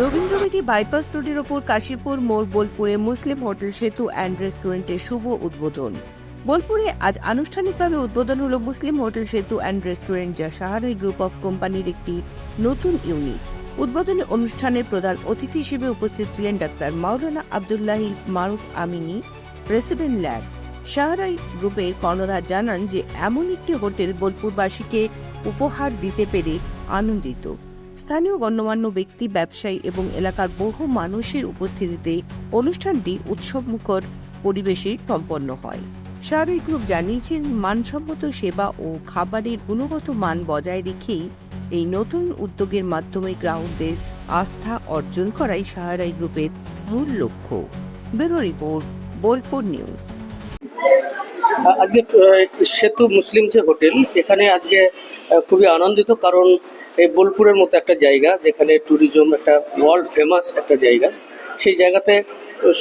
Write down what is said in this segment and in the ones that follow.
রবীন্দ্রবেদী bypass রোডের ওপর কাশীপুর মোড় বোলপুরে মুসলিম হোটেল সেতু অ্যান্ড রেস্টুরেন্টের শুভ উদ্বোধন। বোলপুরে আজ আনুষ্ঠানিকভাবে উদ্বোধন হলো মুসলিম হোটেল সেতু অ্যান্ড রেস্টুরেন্ট, যা সাহারাই গ্রুপ অফ কোম্পানির একটি নতুন ইউনিট। উদ্বোধনী অনুষ্ঠানে প্রধান অতিথি হিসেবে উপস্থিত ছিলেন ডাক্তার মাওলানা আবদুল্লাহি মারুফ আমিনী, প্রেসিডেন্ট ল্যাব। সাহারাই গ্রুপের কর্ণধার জানান যে, এমন একটি হোটেল বোলপুরবাসীকে উপহার দিতে পেরে আনন্দিত। স্থানীয় গণ্যমান্য ব্যক্তি, ব্যবসায়ী এবং এলাকার বহু মানুষের উপস্থিতিতে অনুষ্ঠানটি উৎসবমুখর পরিবেশে সম্পন্ন হয়। সাহারাই গ্রুপ জানিয়েছেন, মানসম্মত সেবা ও খাবারের গুণগত মান বজায় রেখেই এই নতুন উদ্যোগের মাধ্যমে গ্রাহকদের আস্থা অর্জন করাই সাহারাই গ্রুপের মূল লক্ষ্য। Bureau report, Bolpur news. আজকে সেতু মুসলিম যে হোটেল, এখানে আজকে খুবই আনন্দিত কারণ এই বোলপুরের মতো একটা জায়গা, যেখানে ট্যুরিজম একটা ওয়ার্ল্ড ফেমাস একটা জায়গা। সেই জায়গাতে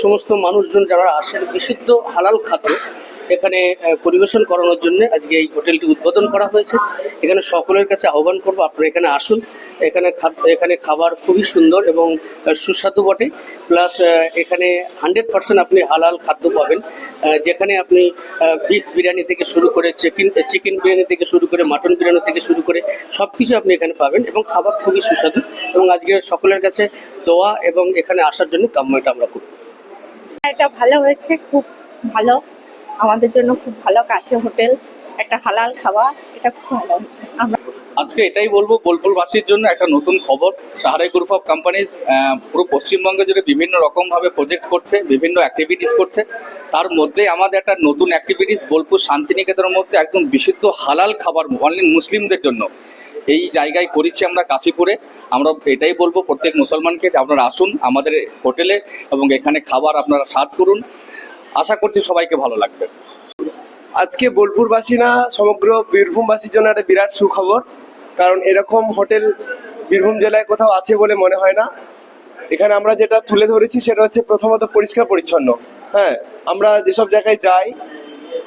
সমস্ত মানুষজন যারা আসেন, বিশুদ্ধ হালাল খাদ্য এখানে পরিবেশন করানোর জন্য আজকে এই হোটেলটি উদ্বোধন করা হয়েছে। এখানে সকলের কাছে আহ্বান করব, আপনারা এখানে আসুন। এখানে এখানে খাবার খুবই সুন্দর এবং সুস্বাদু বটে। প্লাস এখানে হান্ড্রেড পার্সেন্ট আপনি হালাল খাদ্য পাবেন। যেখানে আপনি বিফ বিরিয়ানি থেকে শুরু করে চিকেন চিকেন বিরিয়ানি থেকে শুরু করে মাটন বিরিয়ানি থেকে শুরু করে সব কিছু আপনি এখানে পাবেন এবং খাবার খুবই সুস্বাদু এবং আজকে সকলের কাছে দোয়া এবং এখানে আসার জন্য কাম্যটা আমরা করব। এটা ভালো হয়েছে, খুব ভালো। আমাদের জন্য খুব ভালো কাছে হোটেল, একটা হালাল খাবার এটা খুব ভালো হয়েছে। আজকে এটাই বলব, বোলপুরবাসীর জন্য একটা নতুন খবর। সাহারাই গ্রুপ অফ কোম্পানিজ পুরো পশ্চিমবঙ্গে জুড়ে বিভিন্ন রকমভাবে প্রজেক্ট করছে, বিভিন্ন অ্যাক্টিভিটিস করছে। তার মধ্যে আমাদের একটা নতুন অ্যাক্টিভিটিস বোলপুর শান্তিনিকেতনের মধ্যে একদম বিশুদ্ধ হালাল খাবার অনলি মুসলিমদের জন্য। এই জায়গায় করেছি আমরা কাশীপুরে। আমরা এটাই বলব, প্রত্যেক মুসলমানকে আপনারা আসুন আমাদের হোটেলে এবং এখানে খাবার আপনারা স্বাদ করুন। আশা করছি সবাইকে ভালো লাগবে। আজকে বোলপুরবাসী না, সমগ্র বীরভূমবাসীর জন্য একটা বিরাট সুখবর, কারণ এরকম হোটেল বীরভূম জেলায় কোথাও আছে বলে মনে হয় না। এখানে আমরা যেটা তুলে ধরেছি সেটা হচ্ছে প্রথমত পরিষ্কার পরিচ্ছন্ন। হ্যাঁ আমরা যেসব জায়গায় যাই,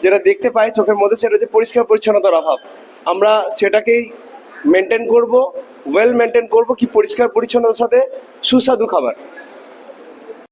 যেটা দেখতে পাই চোখের মধ্যে সেটা হচ্ছে পরিষ্কার পরিচ্ছন্নতার অভাব। আমরা সেটাকেই মেনটেন করব ওয়েল মেনটেন করব কি পরিষ্কার পরিচ্ছন্নতার সাথে সুস্বাদু খাবার।